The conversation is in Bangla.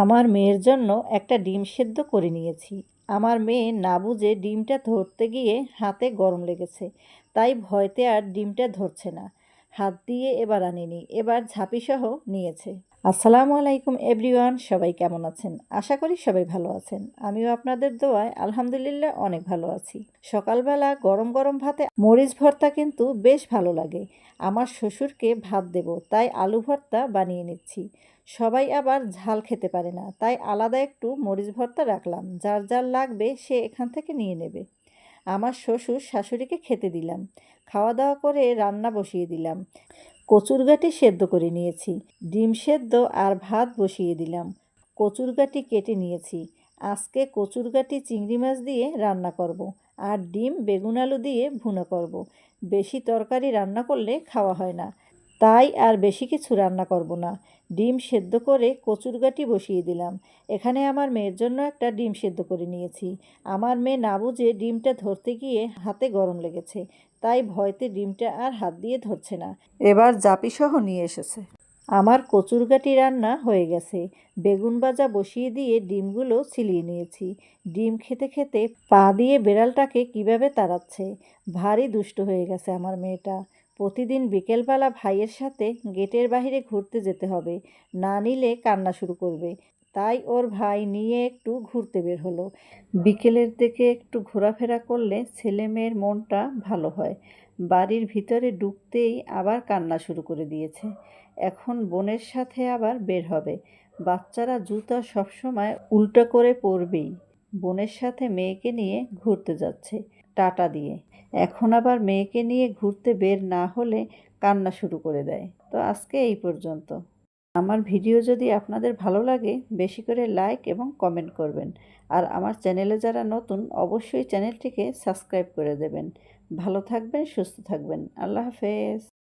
আমার মেয়ের জন্য একটা ডিম সেদ্ধ করে নিয়েছি। আমার মেয়ে না বুঝে ডিমটা ধরতে গিয়ে হাতে গরম লেগেছে, তাই ভয়তে আর ডিমটা ধরছে না। হাত দিয়ে এবার আনিনি, এবার ঝাঁপিসহ নিয়েছে। আসসালামু আলাইকুম এভরিওয়ান, সবাই কেমন আছেন? আশা করি সবাই ভালো আছেন। আমিও আপনাদের দোয়ায় আলহামদুলিল্লাহ অনেক ভালো আছি। সকালবেলা গরম গরম ভাতে মরিচ ভর্তা কিন্তু বেশ ভালো লাগে। আমার শ্বশুরকে ভাত দেব, তাই আলু ভর্তা বানিয়ে নিচ্ছি। সবাই আবার ঝাল খেতে পারে না, তাই আলাদা একটু মরিচ ভর্তা রাখলাম। যার যার লাগবে সে এখান থেকে নিয়ে নেবে। আমার শ্বশুর শাশুড়িকে খেতে দিলাম। খাওয়া দাওয়া করে রান্না বসিয়ে দিলাম। কচুরগাটি সেদ্ধ করে নিয়েছি। ডিম সেদ্ধ আর ভাত বসিয়ে দিলাম। কচুরগাটি কেটে নিয়েছি। আজকে কচুরগাটি চিংড়ি মাছ দিয়ে রান্না করব। আর ডিম, বেগুন, আলু দিয়ে ভুনা করব। বেশি তরকারি রান্না করলে খাওয়া হয় না। তাই আর বেশি কিছু রান্না করব না। ডিম সেদ্ধ করে কচুরগাটি বসিয়ে দিলাম। এখানে আমার মেয়ের জন্য একটা ডিম সেদ্ধ করে নিয়েছি। আমার মেয়ে না বুঝে ডিমটা ধরতে গিয়ে হাতে গরম লেগেছে, তাই ভয়তে ডিমটা আর হাত দিয়ে ধরছে না। এবার জাপিসহ নিয়ে এসেছে। আমার কচুরগাটি রান্না হয়ে গেছে। বেগুন ভাজা বসিয়ে দিয়ে ডিমগুলো ছিলিয়ে নিয়েছি। ডিম খেতে খেতে পা দিয়ে বেড়ালটাকে কীভাবে তাড়াচ্ছে? ভারী দুষ্ট হয়ে গেছে আমার মেয়েটা। প্রতিদিন বিকেলবেলা ভাইয়ের সাথে গেটের বাইরে ঘুরতে যেতে হবে। না নিলে কান্না শুরু করবে। তাই ওর ভাই নিয়ে একটু ঘুরতে বের হলো। বিকেলের দিকে একটু ঘোরাফেরা করলে ছেলে মেয়ের মনটা ভালো হয়। বাড়ির ভিতরে ঢুকতেই আবার কান্না শুরু করে দিয়েছে। এখন বোনের সাথে আবার বের হবে। বাচ্চারা জুতা সবসময় উল্টো করে পরবেই। বোনের সাথে মেয়েকে নিয়ে ঘুরতে যাচ্ছে টাটা দিয়ে। এখন আবার মেয়েকে নিয়ে ঘুরতে বের না হলে কান্না শুরু করে দেয়। তো আজকে এই পর্যন্ত। আমার ভিডিও যদি আপনাদের ভালো লাগে, বেশি করে লাইক এবং কমেন্ট করবেন। আর আমার চ্যানেলে যারা নতুন, অবশ্যই চ্যানেলটিকে সাবস্ক্রাইব করে দেবেন। ভালো থাকবেন, সুস্থ থাকবেন। আল্লাহ হাফেজ।